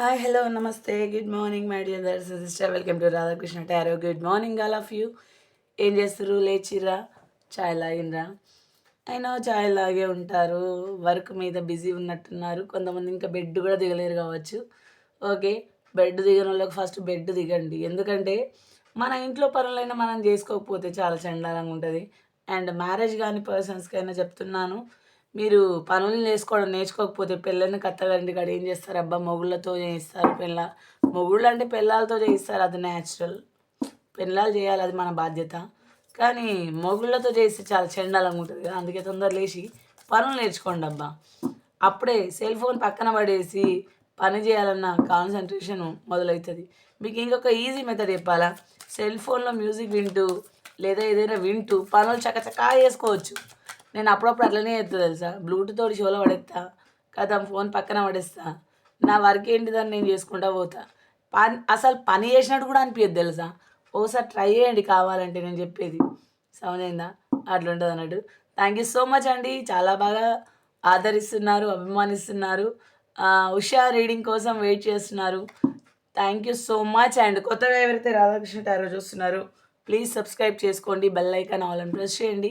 Hi hello నమస్తే good morning my dear dears sister welcome to Radhakrishna tarot good morning all of you ఏం చేస్తారు లేచిర్రా? చాయ్ లాగినరా అయినా చాయ్ లాగే ఉంటారు. వర్క్ మీద బిజీ ఉన్నట్టున్నారు. కొంతమంది ఇంకా బెడ్ కూడా దిగలేరు కావచ్చు. ఓకే బెడ్ దిగని వాళ్ళకి ఫస్ట్ బెడ్ దిగండి. ఎందుకంటే మన ఇంట్లో పనులైనా మనం చేసుకోకపోతే చాలా చండాలంగా ఉంటుంది. అండ్ మ్యారేజ్ కాని పర్సన్స్కైనా చెప్తున్నాను. మీరు పనులు చేసుకోవడం నేర్చుకోకపోతే పిల్లల్ని కత్తగారింటి కాడ ఏం చేస్తారు? అబ్బా మొగుళ్ళతో చేయిస్తారు పెళ్ళ. మొగుళ్ళు అంటే పెళ్ళాలతో చేయిస్తారు అది న్యాచురల్ పిల్లలు చేయాలి అది మన బాధ్యత. కానీ మొగుళ్ళతో చేస్తే చాలా చెండాలంగా ఉంటుంది కదా అందుకే తొందర లేచి పనులు నేర్చుకోండి అబ్బా. అప్పుడే సెల్ ఫోన్ పక్కన పడేసి పని చేయాలన్న కాన్సన్ట్రేషన్ మొదలవుతుంది. మీకు ఇంకొక ఈజీ మెథడ్ చెప్పాలా? సెల్ ఫోన్లో మ్యూజిక్ వింటూ లేదా ఏదైనా వింటూ పనులు చకచకా చేసుకోవచ్చు. నేను అప్పుడప్పుడు అట్లనే చేస్తా తెలుసా? బ్లూటూత్ తోటి షోలో పడేస్తా కదా ఫోన్ పక్కన పడేస్తా. నా వర్క్ ఏంటిదని నేను చేసుకుంటా పోతా. పని అసలు పని చేసినట్టు కూడా అనిపించదు తెలుసా? ఓసారి ట్రై చేయండి కావాలంటే నేను చెప్పేది. సమజైందా అట్లా ఉంటుంది అన్నట్టు. థ్యాంక్ యూ సో మచ్ అండి. చాలా బాగా ఆదరిస్తున్నారు అభిమానిస్తున్నారు. ఉషా రీడింగ్ కోసం వెయిట్ చేస్తున్నారు. Thank you so much and కొత్తగా ఎవరైతే రాధాకృష్ణ టారో చూస్తున్నారో ప్లీజ్ సబ్స్క్రైబ్ చేసుకోండి. బెల్ ఐకాన్ ఆల్ ప్రెస్ చేయండి.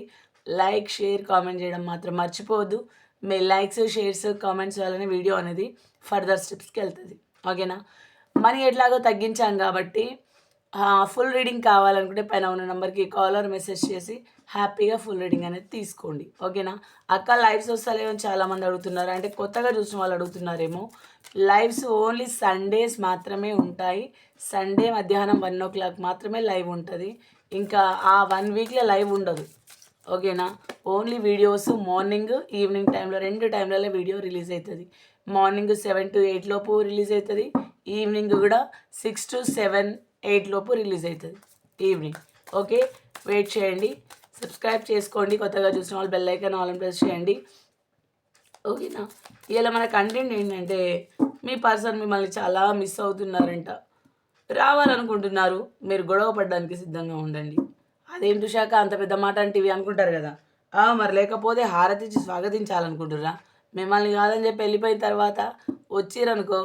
లైక్ షేర్ కామెంట్ చేయడం మాత్రం మర్చిపోవద్దు. మీ లైక్స్ షేర్స్ కామెంట్స్ వల్లనే వీడియో అనేది ఫర్దర్ స్టెప్స్కి వెళ్తుంది. ఓకేనా? మనీ ఎట్లాగో తగ్గించాం కాబట్టి ఫుల్ రీడింగ్ కావాలనుకుంటే పైన ఉన్న నెంబర్కి కాలర్ మెసేజ్ చేసి హ్యాపీగా ఫుల్ రీడింగ్ అనేది తీసుకోండి. ఓకేనా? అక్క లైవ్స్ వస్తలేమో చాలామంది అడుగుతున్నారు. అంటే కొత్తగా చూసిన వాళ్ళు అడుగుతున్నారేమో లైవ్స్ ఓన్లీ సండేస్ మాత్రమే ఉంటాయి. సండే మధ్యాహ్నం వన్ ఓ క్లాక్ మాత్రమే లైవ్ ఉంటుంది. ఇంకా ఆ వన్ వీక్లో లైవ్ ఉండదు. ఓకేనా? ఓన్లీ వీడియోస్ మార్నింగ్ ఈవినింగ్ టైంలో రెండు టైంలలో వీడియో రిలీజ్ అవుతుంది మార్నింగ్ సెవెన్ టు ఎయిట్ లోపు రిలీజ్ అవుతుంది ఈవినింగ్ కూడా సిక్స్ టు సెవెన్ ఎయిట్ లోపు రిలీజ్ అవుతుంది ఈవినింగ్ ఓకే వెయిట్ చేయండి. సబ్స్క్రైబ్ చేసుకోండి. కొత్తగా చూసిన వాళ్ళు బెల్ ఐకాన్ ఆల్ ప్రెస్ చేయండి. ఓకేనా? ఇలా మన కంటెంట్ ఏంటంటే మీ పర్సన్ మిమ్మల్ని చాలా మిస్ అవుతున్నారంట. రావాలనుకుంటున్నారు. మీరు గొడవ పడడానికి సిద్ధంగా ఉండండి. అదేంటి శాఖ అంత పెద్ద మాట అంటే ఇవి అనుకుంటారు కదా. ఆ, మరి లేకపోతే హారతిచ్చి స్వాగతించాలనుకుంటుర్రా? మిమ్మల్ని కాదని చెప్పి వెళ్ళిపోయిన తర్వాత వచ్చిరనుకో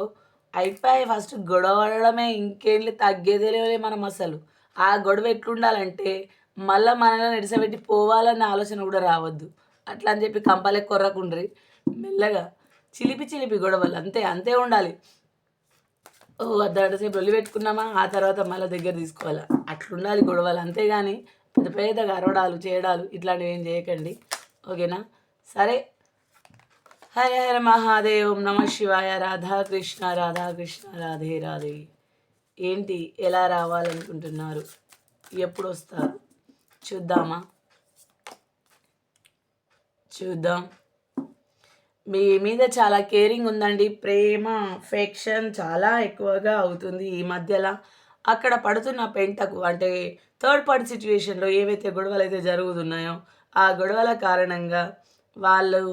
అయిపోయి ఫస్ట్ గొడవ పడడమే ఇంకేంటి తగ్గేదే లేవులే మనం అసలు. ఆ గొడవ ఎట్లుండాలంటే మళ్ళీ మనల్ని నిడిసబెట్టి పోవాలన్న ఆలోచన కూడా రావద్దు. అట్లా అని చెప్పి కంపలే కొర్రకుండ్రి మెల్లగా చిలిపి చిలిపి గొడవలు అంతే అంతే ఉండాలి. ఓ అర్ధగంట సేపు రొల్లి పెట్టుకున్నామా? ఆ తర్వాత మళ్ళీ దగ్గర తీసుకోవాలా? అట్లుండాలి గొడవలు అంతేగాని పెద్ద పెద్దగా అరవడాలు చేయడాలు ఇట్లాంటివి ఏం చేయకండి. ఓకేనా? సరే. హరే హర మహాదేవ్ నమ శివాయ రాధాకృష్ణ రాధాకృష్ణ రాధే రాధే. ఏంటి? ఎలా రావాలనుకుంటున్నారు? ఎప్పుడు వస్తారు? చూద్దామా? చూద్దాం. మీ మీద చాలా కేరింగ్ ఉందండి. ప్రేమ ఫెక్షన్ చాలా ఎక్కువగా అవుతుంది ఈ మధ్యలో. అక్కడ పడుతున్న పెంటకు అంటే థర్డ్ పార్టీ సిచ్యువేషన్లో ఏవైతే గొడవలు అయితే జరుగుతున్నాయో ఆ గొడవల కారణంగా వాళ్ళు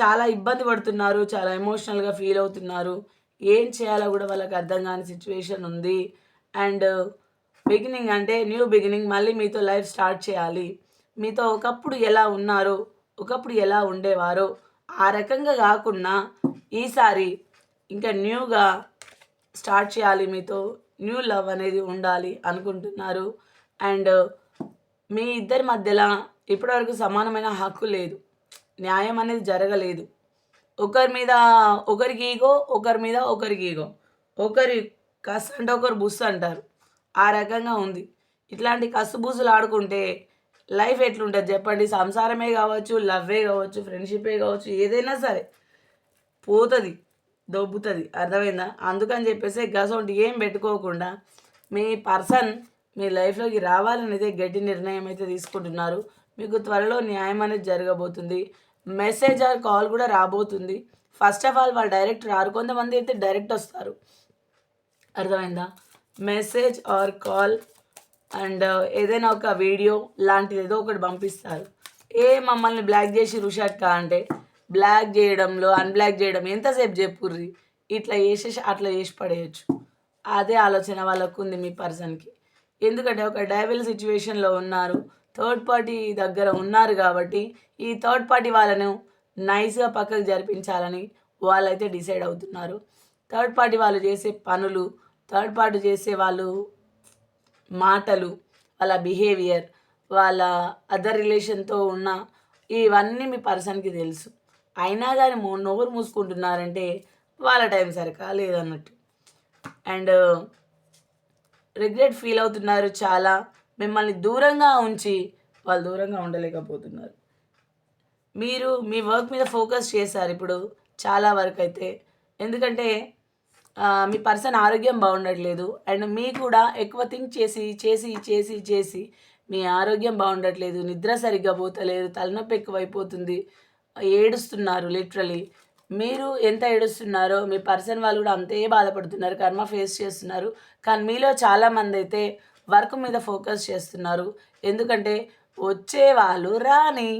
చాలా ఇబ్బంది పడుతున్నారు చాలా ఎమోషనల్గా ఫీల్ అవుతున్నారు. ఏం చేయాలో కూడా వాళ్ళకి అర్థం కాని సిచ్యువేషన్ ఉంది. అండ్ బిగినింగ్ అంటే న్యూ బిగినింగ్ మళ్ళీ మీతో లైఫ్ స్టార్ట్ చేయాలి. మీతో ఒకప్పుడు ఎలా ఉన్నారో ఒకప్పుడు ఎలా ఉండేవారో ఆ రకంగా కాకుండా ఈసారి ఇంకా న్యూగా స్టార్ట్ చేయాలి మీతో. న్యూ లవ్ అనేది ఉండాలి అనుకుంటున్నారు. అండ్ మీ ఇద్దరి మధ్యలో ఇప్పటివరకు సమానమైన హక్కు లేదు. న్యాయం అనేది జరగలేదు. ఒకరి మీద ఒకరికి ఈగో ఒకరి మీద ఒకరికి ఈగో. ఒకరి కస్ అంటే ఒకరు బుస్ అంటారు. ఆ రకంగా ఉంది. ఇట్లాంటి కసు బుసులు ఆడుకుంటే లైఫ్ ఎట్లుంటుంది చెప్పండి. సంసారమే కావచ్చు లవ్వే కావచ్చు ఫ్రెండ్షిప్పే కావచ్చు ఏదైనా సరే పోతుంది దొబ్బుతుంది. అర్థమైందా? అందుకని చెప్పేసి గసంటి ఏం పెట్టుకోకుండా మీ పర్సన్ మీ లైఫ్లోకి రావాలనేది గట్టి నిర్ణయం అయితే తీసుకుంటున్నారు. మీకు త్వరలో న్యాయం అనేది జరగబోతుంది. మెసేజ్ ఆర్ కాల్ కూడా రాబోతుంది. ఫస్ట్ ఆఫ్ ఆల్ వాళ్ళు డైరెక్ట్ రారు. కొంతమంది అయితే డైరెక్ట్ వస్తారు. అర్థమైందా? Message or call and uh, ఏదైనా ఒక వీడియో లాంటిది ఏదో ఒకటి పంపిస్తారు. ఏ మమ్మల్ని బ్లాక్ చేసి రుషాట్ కా అంటే బ్లాక్ చేయడంలో అన్బ్లాక్ చేయడం ఎంతసేపు చెప్పుర్రి? ఇట్లా చేసేసి అట్లా చేసి పడేయచ్చు. అదే ఆలోచన వాళ్ళకు ఉంది మీ పర్సన్కి. ఎందుకంటే ఒక డైవల్ సిచ్యువేషన్లో ఉన్నారు థర్డ్ పార్టీ దగ్గర ఉన్నారు కాబట్టి ఈ థర్డ్ పార్టీ వాళ్ళను నైస్గా పక్కకు జరిపించాలని వాళ్ళైతే డిసైడ్ అవుతున్నారు. థర్డ్ పార్టీ వాళ్ళు చేసే పనులు థర్డ్ పార్టీ చేసే వాళ్ళు మాటలు వాళ్ళ బిహేవియర్ వాళ్ళ అదర్ రిలేషన్తో ఉన్న ఇవన్నీ మీ పర్సన్కి తెలుసు. అయినా కానీ మో నోరు మూసుకుంటున్నారంటే వాళ్ళ టైం సరికా లేదన్నట్టు. అండ్ రిగ్రెట్ ఫీల్ అవుతున్నారు చాలా. మిమ్మల్ని దూరంగా ఉంచి వాళ్ళు దూరంగా ఉండలేకపోతున్నారు. మీరు మీ వర్క్ మీద ఫోకస్ చేశారు ఇప్పుడు చాలా వరకు అయితే. ఎందుకంటే మీ పర్సన్ ఆరోగ్యం బాగుండట్లేదు. అండ్ మీ కూడా ఎక్కువ థింక్ చేసి చేసి చేసి చేసి మీ ఆరోగ్యం బాగుండట్లేదు. నిద్ర సరిగ్గా పోతలేదు. తలనొప్పి ఎక్కువైపోతుంది. ఏడుస్తున్నారు లిటరలీ. మీరు ఎంత ఏడుస్తున్నారో మీ పర్సన్ వాళ్ళు కూడా అంతే బాధపడుతున్నారు. కర్మ ఫేస్ చేస్తున్నారు. కానీ మీలో చాలామంది అయితే వర్క్ మీద ఫోకస్ చేస్తున్నారు. ఎందుకంటే వచ్చే వాళ్ళు రాని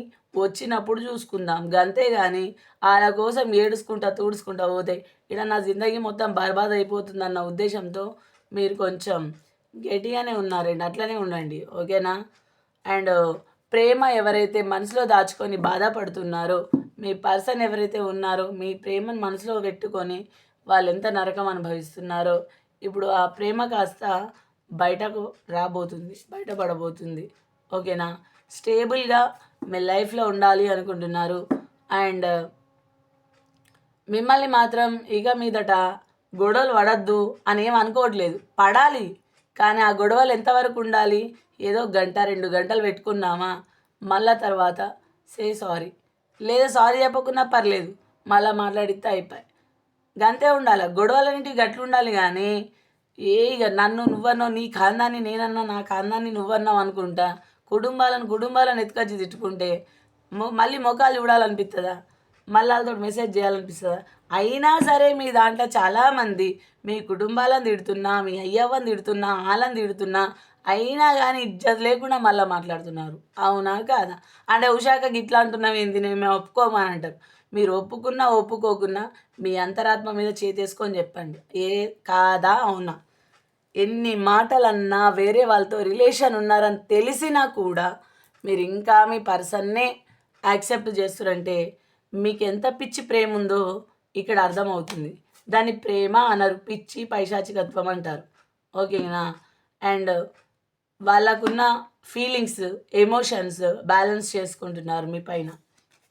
వచ్చినప్పుడు చూసుకుందాం. గంతే కానీ వాళ్ళ కోసం ఏడుచుకుంటా తూడుచుకుంటా పోతే ఇక్కడ నా జిందగీ మొత్తం బర్బాద్ అయిపోతుందన్న ఉద్దేశంతో మీరు కొంచెం గట్టిగానే ఉన్నారండి. అట్లనే ఉండండి. ఓకేనా? అండ్ ప్రేమ ఎవరైతే మనసులో దాచుకొని బాధపడుతున్నారో మీ పర్సన్ ఎవరైతే ఉన్నారో మీ ప్రేమను మనసులో పెట్టుకొని వాళ్ళు ఎంత నరకం అనుభవిస్తున్నారో ఇప్పుడు ఆ ప్రేమ కాస్త బయటకు రాబోతుంది బయటపడబోతుంది. ఓకేనా? స్టేబుల్గా మీ లైఫ్లో ఉండాలి అనుకుంటున్నారు. అండ్ మిమ్మల్ని మాత్రం ఇక మీదట గొడవలు పడద్దు అని ఏం అనుకోవట్లేదు. పడాలి. కానీ ఆ గొడవలు ఎంతవరకు ఉండాలి? ఏదో గంట రెండు గంటలు పెట్టుకున్నామా? మళ్ళా తర్వాత సే సారీ. లేదా సారీ చెప్పకున్నా పర్లేదు. మళ్ళీ మాట్లాడితే అయిపోయి. గంతే ఉండాలి. గొడవలన్నింటివి గట్లు ఉండాలి కానీ ఏ ఇక నన్ను నువ్వన్నావు నీ ఖాందాన్ని నేనన్నా నా ఖాందాన్ని నువ్వన్నావు అనుకుంటా కుటుంబాలను కుటుంబాలను ఎత్తుకొచ్చి తిట్టుకుంటే మొ- మళ్ళీ మొఖాలు చూడాలనిపిస్తుందా మళ్ళీ వాళ్ళతో మెసేజ్ చేయాలనిపిస్తుందా? అయినా సరే మీ దాంట్లో చాలామంది మీ కుటుంబాలను తిడుతున్నా మీ అయ్యవ్వని తిడుతున్నా వాళ్ళని తిడుతున్నా అయినా కానీ ఇజ్జత్ లేకుండా మళ్ళీ మాట్లాడుతున్నారు. అవునా కాదా? అంటే ఉషాకకి ఇట్లా అంటున్నాం ఏంది? నేను మేము ఒప్పుకోమని అంటారు మీరు ఒప్పుకున్నా ఒప్పుకోకున్నా మీ అంతరాత్మ మీద చేతేసుకొని చెప్పండి. ఏ కాదా? అవునా? ఎన్ని మాటలన్నా వేరే వాళ్ళతో రిలేషన్ ఉన్నారని తెలిసినా కూడా మీరు ఇంకా మీ పర్సన్నే యాక్సెప్ట్ చేస్తారంటే మీకు ఎంత పిచ్చి ప్రేమ ఉందో ఇక్కడ అర్థమవుతుంది. దాన్ని ప్రేమ అనరు పిచ్చి పైశాచికత్వం అంటారు. ఓకేనా? అండ్ వాళ్ళకున్న ఫీలింగ్స్ ఎమోషన్స్ బ్యాలెన్స్ చేసుకుంటున్నారు మీ పైన.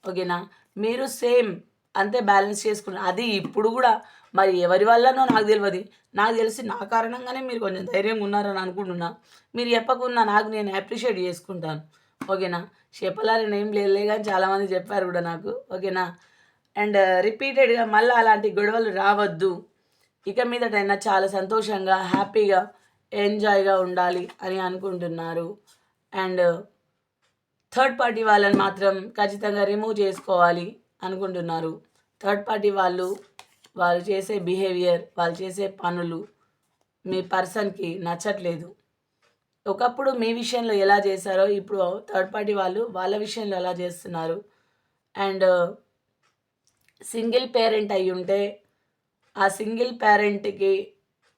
ఓకేనా? మీరు సేమ్ అంతే బ్యాలెన్స్ చేసుకున్నారు అది ఇప్పుడు కూడా మరి ఎవరి వల్లనో నాకు తెలియదు నాకు తెలిసి నా కారణంగానే మీరు కొంచెం ధైర్యంగా ఉన్నారని అనుకుంటున్నా. మీరు చెప్పకుండా నాకు నేను అప్రిషియేట్ చేసుకుంటాను. ఓకేనా? చెప్పాలని ఏం లేదులే కానీ చాలామంది చెప్పారు కూడా నాకు. ఓకేనా? అండ్ uh, రిపీటెడ్గా మళ్ళీ అలాంటి గొడవలు రావద్దు. ఇక మీదటైనా చాలా సంతోషంగా హ్యాపీగా ఎంజాయ్గా ఉండాలి అని అనుకుంటున్నారు. అండ్ uh, థర్డ్ పార్టీ వాళ్ళని మాత్రం ఖచ్చితంగా రిమూవ్ చేసుకోవాలి అనుకుంటున్నారు. థర్డ్ పార్టీ వాళ్ళు వాళ్ళు చేసే బిహేవియర్ వాళ్ళు చేసే పనులు మీ పర్సన్కి నచ్చట్లేదు. ఒకప్పుడు మీ విషయంలో ఎలా చేశారో ఇప్పుడు థర్డ్ పార్టీ వాళ్ళు వాళ్ళ విషయంలో ఎలా చేస్తున్నారు? అండ్ సింగిల్ పేరెంట్ అయి ఉంటే ఆ సింగిల్ పేరెంట్కి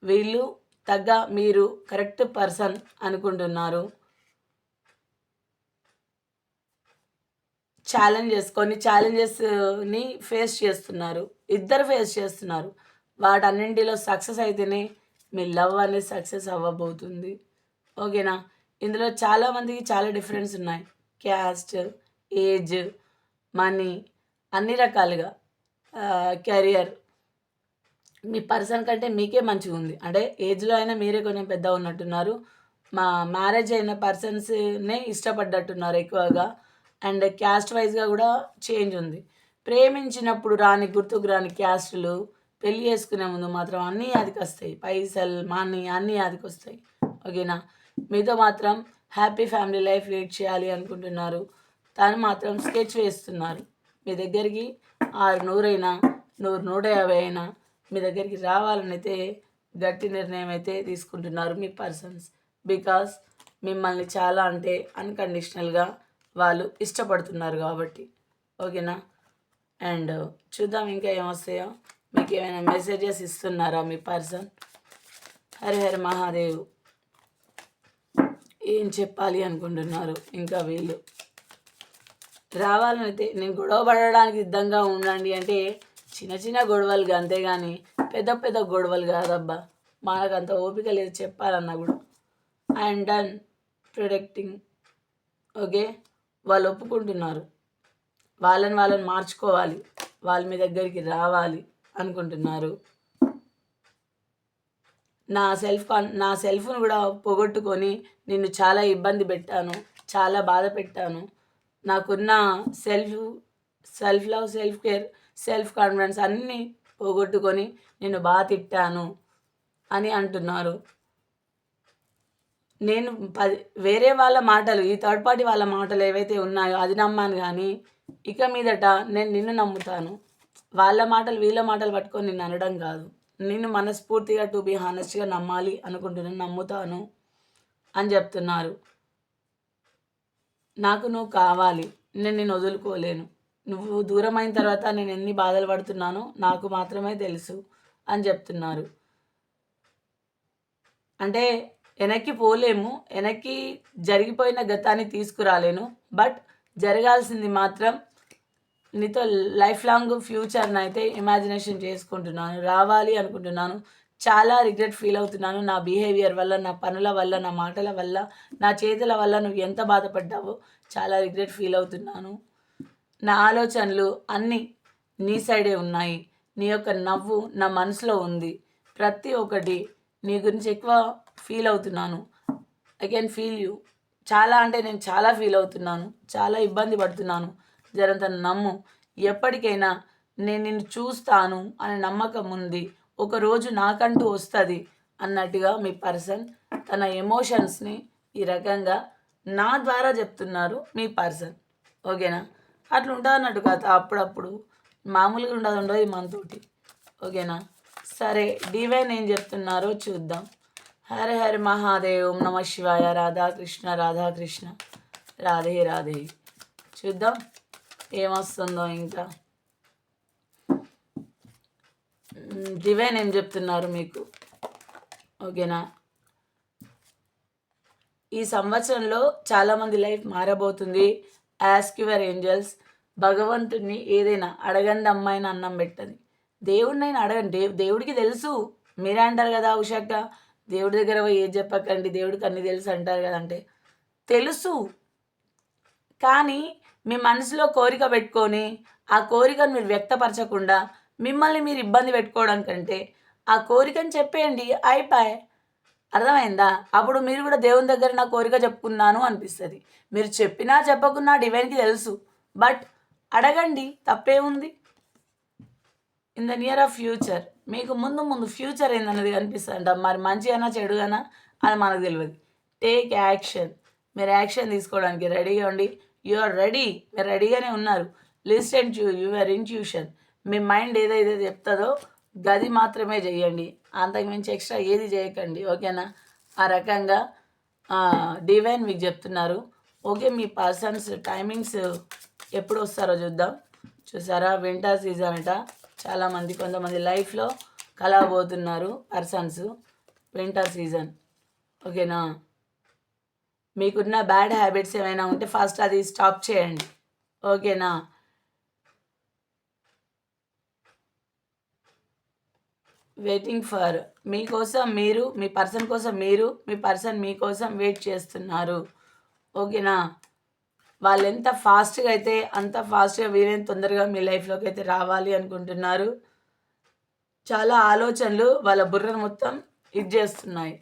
వీళ్ళు తగ్గ మీరు కరెక్ట్ పర్సన్ అనుకుంటున్నారు. ఛాలెంజెస్ కొన్ని ఛాలెంజెస్ని ఫేస్ చేస్తున్నారు. ఇద్దరు ఫేస్ చేస్తున్నారు. వాటన్నింటిలో సక్సెస్ అయితేనే మీ లవ్ అనేది సక్సెస్ అవ్వబోతుంది. ఓకేనా ఇందులో చాలామందికి చాలా డిఫరెన్స్ ఉన్నాయి. క్యాస్ట్ ఏజ్ మనీ అన్ని రకాలుగా uh, కెరియర్ మీ పర్సన్ కంటే మీకే మంచిగా ఉంది. అంటే ఏజ్లో అయినా మీరే కొంచెం పెద్ద ఉన్నట్టున్నారు. మా మ్యారేజ్ అయిన పర్సన్స్నే ఇష్టపడ్డట్టున్నారు ఎక్కువగా. అండ్ క్యాస్ట్ వైజ్గా కూడా చేంజ్ ఉంది. ప్రేమించినప్పుడు రాని గుర్తుకు రాని క్యాస్టులు పెళ్ళి చేసుకునే ముందు మాత్రం అన్నీ అదికి వస్తాయి పైసలు మనీ అన్నీ అదికి వస్తాయి ఓకేనా? మీతో మాత్రం హ్యాపీ ఫ్యామిలీ లైఫ్ లీడ్ చేయాలి అనుకుంటున్నారు. తను మాత్రం స్కెచ్ వేస్తున్నారు. మీ దగ్గరికి ఆరు నూరైనా నూరు నూట యాభై అయినా మీ దగ్గరికి రావాలనైతే గట్టి నిర్ణయం అయితే తీసుకుంటున్నారు మీ పర్సన్స్. బికాస్ మిమ్మల్ని చాలా అంటే అన్కండిషనల్గా వాళ్ళు ఇష్టపడుతున్నారు కాబట్టి. ఓకేనా? అండ్ చూద్దాం ఇంకా ఏమొస్తాయో. మీకు ఏమైనా మెసేజెస్ ఇస్తున్నారా మీ పర్సన్? హరి హరి మహాదేవ్. ఏం చెప్పాలి అనుకుంటున్నారు ఇంకా వీళ్ళు? రావాలనైతే నేను గొడవ పడడానికి సిద్ధంగా ఉండండి అంటే చిన్న చిన్న గొడవలు అంతేగాని పెద్ద పెద్ద గొడవలు కాదబ్బా. మనకు అంత ఓపిక లేదు చెప్పాలన్నా కూడా. I'm done protecting. ఓకే? వాళ్ళు ఒప్పుకుంటున్నారు. వాళ్ళని వాళ్ళని మార్చుకోవాలి. వాళ్ళ మీ దగ్గరికి రావాలి అనుకుంటున్నారు. నా సెల్ఫ్ కాన్ నా సెల్ఫ్ను కూడా పోగొట్టుకొని నిన్ను చాలా ఇబ్బంది పెట్టాను చాలా బాధ పెట్టాను. నాకున్న self self love self care self confidence అన్నీ పోగొట్టుకొని నేను బాగా తిట్టాను అని అంటున్నారు. నేను పది వేరే వాళ్ళ మాటలు ఈ థర్డ్ పార్టీ వాళ్ళ మాటలు ఏవైతే ఉన్నాయో అది నమ్మాను కానీ ఇక మీదట నేను నిన్ను నమ్ముతాను. వాళ్ళ మాటలు వీళ్ళ మాటలు పట్టుకొని నిన్ను అనడం కాదు. నేను మనస్ఫూర్తిగా టు బీ హానెస్ట్గా నమ్మాలి అనుకుంటున్నాను నమ్ముతాను అని చెప్తున్నారు. నాకు నువ్వు కావాలి. నేను నేను వదులుకోలేను. నువ్వు దూరం అయిన తర్వాత నేను ఎన్ని బాధలు పడుతున్నానో నాకు మాత్రమే తెలుసు అని చెప్తున్నారు. అంటే వెనక్కి పోలేము వెనక్కి జరిగిపోయిన గతాన్ని తీసుకురాలేను. బట్ జరగాల్సింది మాత్రం నీతో లైఫ్ లాంగ్ ఫ్యూచర్ని అయితే ఇమాజినేషన్ చేసుకుంటున్నాను రావాలి అనుకుంటున్నాను. చాలా రిగ్రెట్ ఫీల్ అవుతున్నాను. నా బిహేవియర్ వల్ల నా పనుల వల్ల నా మాటల వల్ల నా చేతుల వల్ల నువ్వు ఎంత బాధపడ్డావో చాలా రిగ్రెట్ ఫీల్ అవుతున్నాను. నా ఆలోచనలు అన్నీ నీ సైడే ఉన్నాయి. నీ యొక్క నవ్వు నా మనసులో ఉంది. ప్రతి ఒక్కటి నీ గురించి ఎక్కువ ఫీల్ అవుతున్నాను. ఐ కెన్ ఫీల్ యూ చాలా అంటే నేను చాలా ఫీల్ అవుతున్నాను. చాలా ఇబ్బంది పడుతున్నాను. జరంత నమ్ము. ఎప్పటికైనా నేను నిన్ను చూస్తాను అనే నమ్మకం ఉంది. ఒకరోజు నాకంటూ వస్తుంది అన్నట్టుగా మీ పర్సన్ తన ఎమోషన్స్ని ఈ రకంగా నా ద్వారా చెప్తున్నారు మీ పర్సన్. ఓకేనా? అట్లా ఉంటుంది అన్నట్టు కదా అప్పుడప్పుడు. మామూలుగా ఉండదు ఉండదు మనతోటి. ఓకేనా? సరే డివైన్ ఏం చెప్తున్నారో చూద్దాం. హరే హర మహాదేవ్ ఓం నమ శివాయ రాధాకృష్ణ రాధాకృష్ణ రాధే రాధే చూద్దాం ఏమొస్తుందో ఇంకా. డివైన్ ఏం చెప్తున్నారు మీకు? ఓకేనా? ఈ సంవత్సరంలో చాలామంది లైఫ్ మారబోతుంది. యాస్క్ యువర్ ఏంజల్స్ భగవంతుడిని ఏదైనా అడగండి అమ్మాయిని అన్నం పెట్టది దేవుడినైనా అడగండి. దేవుడికి తెలుసు. మీరే అంటారు కదా ఉషక్క. దేవుడి దగ్గర పోయి ఏం చెప్పకండి? దేవుడికి అన్ని తెలుసు అంటారు కదా అంటే. తెలుసు. కానీ మీ మనసులో కోరిక పెట్టుకొని ఆ కోరికను మీరు వ్యక్తపరచకుండా మిమ్మల్ని మీరు ఇబ్బంది పెట్టుకోవడం కంటే ఆ కోరికని చెప్పేయండి. అయిపోయి. అర్థమైందా? అప్పుడు మీరు కూడా దేవుని దగ్గర నా కోరిక చెప్పుకున్నాను అనిపిస్తుంది. మీరు చెప్పినా చెప్పకున్నా డివైన్కి తెలుసు. బట్ అడగండి. తప్పేముంది? In the near of future. మీకు ముందు ముందు ఫ్యూచర్ ఏందన్నది కనిపిస్తుందంట. మరి మంచి అయినా చెడుగానా అని మనకు తెలియదు టేక్ యాక్షన్ మీరు యాక్షన్ తీసుకోవడానికి రెడీగా ఉండి యు ఆర్ రెడీ మీరు రెడీగానే ఉన్నారు. లిస్టెన్ టు యువర్ ఇంట్యూషన్ మీ మైండ్ ఏదైతే చెప్తుందో గది మాత్రమే చేయండి. అంతకుమించి ఎక్స్ట్రా ఏది చేయకండి. ఓకేనా? ఆ రకంగా డివైన్ మీకు చెప్తున్నారు. ఓకే మీ పర్సన్స్ టైమింగ్స్ ఎప్పుడు వస్తారో చూద్దాం. చూసారా? వింటర్ సీజన్ అట. చాలామంది కొంతమంది లైఫ్లో కలవబోతున్నారు పర్సన్స్ వింటర్ సీజన్ ఓకేనా మీకున్న బ్యాడ్ హ్యాబిట్స్ ఏమైనా ఉంటే ఫస్ట్ అది స్టాప్ చేయండి. ఓకేనా వెయిటింగ్ ఫర్ మీకోసం మీరు మీ పర్సన్ కోసం మీరు మీ పర్సన్ మీకోసం వెయిట్ చేస్తున్నారు. ఓకేనా వాళ్ళు ఎంత ఫాస్ట్గా అయితే అంత ఫాస్ట్గా వీలైన తొందరగా మీ లైఫ్లోకి అయితే రావాలి అనుకుంటున్నారు. చాలా ఆలోచనలు వాళ్ళ బుర్రను మొత్తం ఇది చేస్తున్నాయి.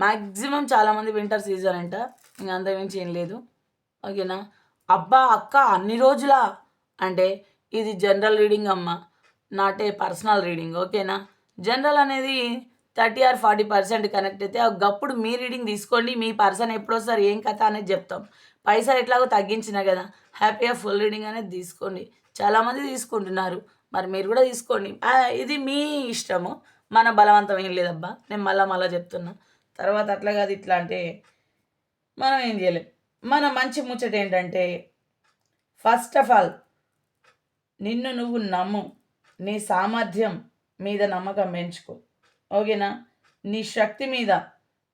మ్యాక్సిమం చాలామంది వింటర్ సీజన్ అంట. ఇంకా అంతకుమించి ఏం లేదు. ఓకేనా? అబ్బా అక్క అన్ని రోజులా? అంటే ఇది జనరల్ రీడింగ్ అమ్మ. Not a personal reading. ఓకేనా? జనరల్ అనేది thirty or forty percent connect అయితే ఒకప్పుడు మీ రీడింగ్ తీసుకోండి మీ పర్సన్ ఎప్పుడు ఏం కథ అనేది చెప్తాం. పైసలు ఎట్లాగో తగ్గించిన కదా హ్యాపీగా ఫుల్ రీడింగ్ అనేది తీసుకోండి. చాలామంది తీసుకుంటున్నారు మరి మీరు కూడా తీసుకోండి. ఇది మీ ఇష్టము మన బలవంతం ఏం లేదబ్బా నేను మళ్ళా మళ్ళీ చెప్తున్నా. తర్వాత అట్లా కాదు ఇట్లా అంటే మనం ఏం చేయలేం. మన మంచి ముచ్చట ఏంటంటే ఫస్ట్ ఆఫ్ ఆల్ నిన్ను నువ్వు నమ్ము నీ సామర్థ్యం మీద నమ్మకం పెంచుకో. ఓకేనా? నీ శక్తి మీద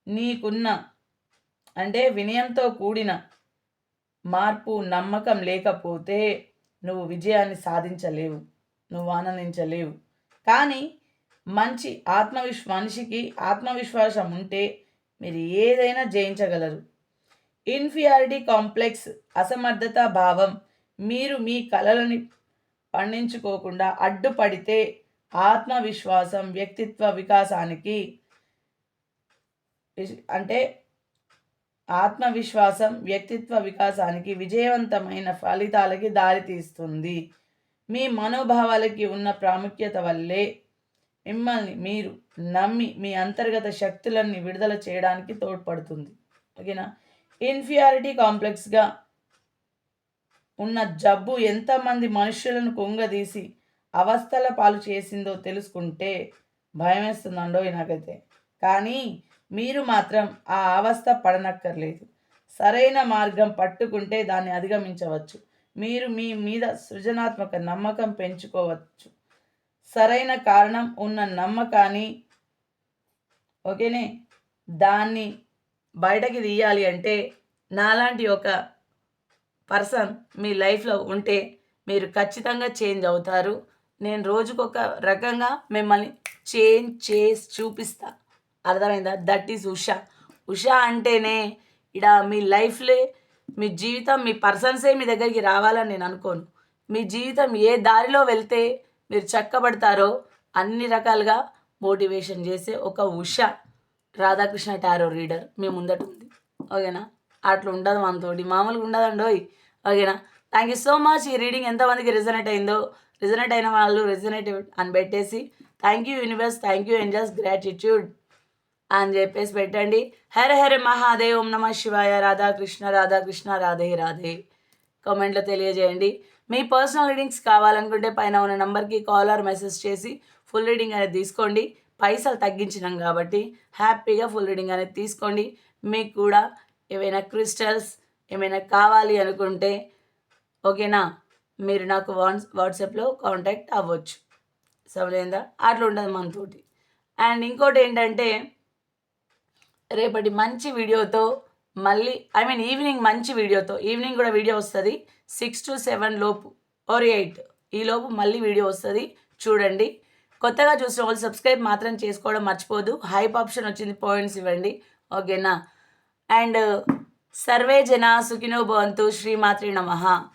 నీకున్న అంటే వినయంతో కూడిన మార్పు నమ్మకం లేకపోతే నువ్వు విజయాన్ని సాధించలేవు. నువ్వు ఆనందించలేవు. కానీ మంచి ఆత్మవిశ్వ మనిషికి ఆత్మవిశ్వాసం ఉంటే మీరు ఏదైనా జయించగలరు. ఇన్ఫియారిటీ కాంప్లెక్స్ అసమర్థత భావం మీరు మీ కలలని పండించుకోకుండా అడ్డుపడితే ఆత్మవిశ్వాసం వ్యక్తిత్వ వికాసానికి అంటే ఆత్మవిశ్వాసం వ్యక్తిత్వ వికాసానికి విజయవంతమైన ఫలితాలకి దారితీస్తుంది మీ మనోభావాలకి ఉన్న ప్రాముఖ్యత వల్లే మిమ్మల్ని మీరు నమ్మి మీ అంతర్గత శక్తులన్నీ విడుదల చేయడానికి తోడ్పడుతుంది. ఓకేనా? ఇన్ఫియారిటీ కాంప్లెక్స్గా ఉన్న జబ్బు ఎంతమంది మనుషులను కుంగదీసి అవస్థల పాలు చేసిందో తెలుసుకుంటే భయమేస్తుందండో నాకైతే కానీ మీరు మాత్రం ఆ అవస్థ పడనక్కర్లేదు. సరైన మార్గం పట్టుకుంటే దాన్ని అధిగమించవచ్చు. మీరు మీ మీద సృజనాత్మక నమ్మకం పెంచుకోవచ్చు. సరైన కారణం ఉన్న నమ్మకాన్ని ఓకేనే? దాన్ని బయటకి తీయాలి అంటే నాలాంటి ఒక పర్సన్ మీ లైఫ్లో ఉంటే మీరు ఖచ్చితంగా చేంజ్ అవుతారు. నేను రోజుకొక రకంగా మిమ్మల్ని చేంజ్ చేసి చూపిస్తా. అర్థమైందా? That is Usha. ఉషా అంటేనే ఇడ మీ లైఫ్లే మీ జీవితం మీ పర్సన్సే మీ దగ్గరికి రావాలని నేను అనుకోను. మీ జీవితం ఏ దారిలో వెళ్తే మీరు చక్కబడతారో అన్ని రకాలుగా మోటివేషన్ చేసే ఒక ఉష రాధాకృష్ణ టారో రీడర్ మీ ముందట ఉంది. ఓకేనా? అట్లా ఉండదు మనతోటి మామూలుగా ఉండదండి ఓయ్ ఓకేనా? థ్యాంక్ యూ సో మచ్ ఈ రీడింగ్ ఎంతమందికి రిజనేట్ అయిందో రిజనేట్ అయిన వాళ్ళు రిజనేట్ అని పెట్టేసి thank you universe thank you and gratitude అని చెప్పేసి పెట్టండి. హర హర మహాదేవ్ ఓం నమ శివాయ రాధాకృష్ణ రాధాకృష్ణ రాధే రాధే కామెంట్లో తెలియజేయండి. మీ పర్సనల్ రీడింగ్స్ కావాలనుకుంటే పైన ఉన్న నెంబర్కి కాల్ ఆర్ మెసేజ్ చేసి ఫుల్ రీడింగ్ అనేది తీసుకోండి. పైసలు తగ్గించినాం కాబట్టి హ్యాపీగా ఫుల్ రీడింగ్ అనేది తీసుకోండి. మీకు కూడా ఏమైనా క్రిస్టల్స్ ఏమైనా కావాలి అనుకుంటే ఓకేనా? మీరు నాకు వాట్స్ వాట్సాప్లో కాంటాక్ట్ అవ్వచ్చు. సమలేదా అట్లా ఉంటుంది మనతోటి. అండ్ ఇంకోటి ఏంటంటే రేపటి మంచి వీడియోతో మళ్ళీ ఐ మీన్ ఈవినింగ్ మంచి వీడియోతో ఈవినింగ్ కూడా వీడియో వస్తుంది సిక్స్ టు సెవెన్ లోపు ఓరి ఎయిట్. ఈ లోపు మళ్ళీ వీడియో వస్తుంది. చూడండి. కొత్తగా చూసిన వాళ్ళు సబ్స్క్రైబ్ మాత్రం చేసుకోవడం మర్చిపోదు హైప్ ఆప్షన్ వచ్చింది పాయింట్స్ ఇవ్వండి. ఓకేనా? అండ్ సర్వే జన సుఖినో భవంతు శ్రీమాత్రి నమ.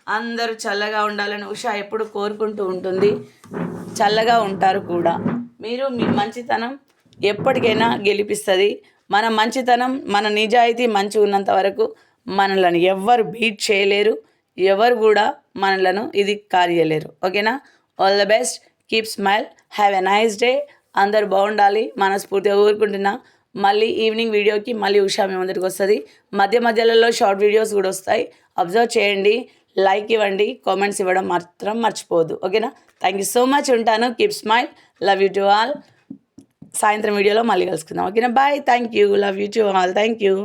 అందరూ చల్లగా ఉండాలని ఉషా ఎప్పుడు కోరుకుంటూ ఉంటుంది. చల్లగా ఉంటారు కూడా. మీరు మీ మంచితనం ఎప్పటికైనా గెలిపిస్తుంది. మన మంచితనం మన నిజాయితీ మంచి ఉన్నంత వరకు మనలను ఎవ్వరు బీట్ చేయలేరు. ఎవరు కూడా మనలను ఇది కార్యలేరు. ఓకేనా? All the best keep smile have a nice day అందరు బాగుండాలి. మనస్ఫూర్తిగా కోరుకుంటున్నా. మళ్ళీ ఈవినింగ్ వీడియోకి మళ్ళీ ఉషా మీ ముందరికి వస్తుంది. మధ్య మధ్యలలో షార్ట్ వీడియోస్ కూడా వస్తాయి. అబ్జర్వ్ చేయండి లైక్ ఇవ్వండి కామెంట్స్ ఇవ్వడం మాత్రం మర్చిపోవద్దు. ఓకేనా థ్యాంక్ యూ సో మచ్ ఉంటాను. Keep smile love you to all సాయంత్రం వీడియోలో మళ్ళీ కలుసుకుందాం. ఓకేనా bye thank you love you to all thank you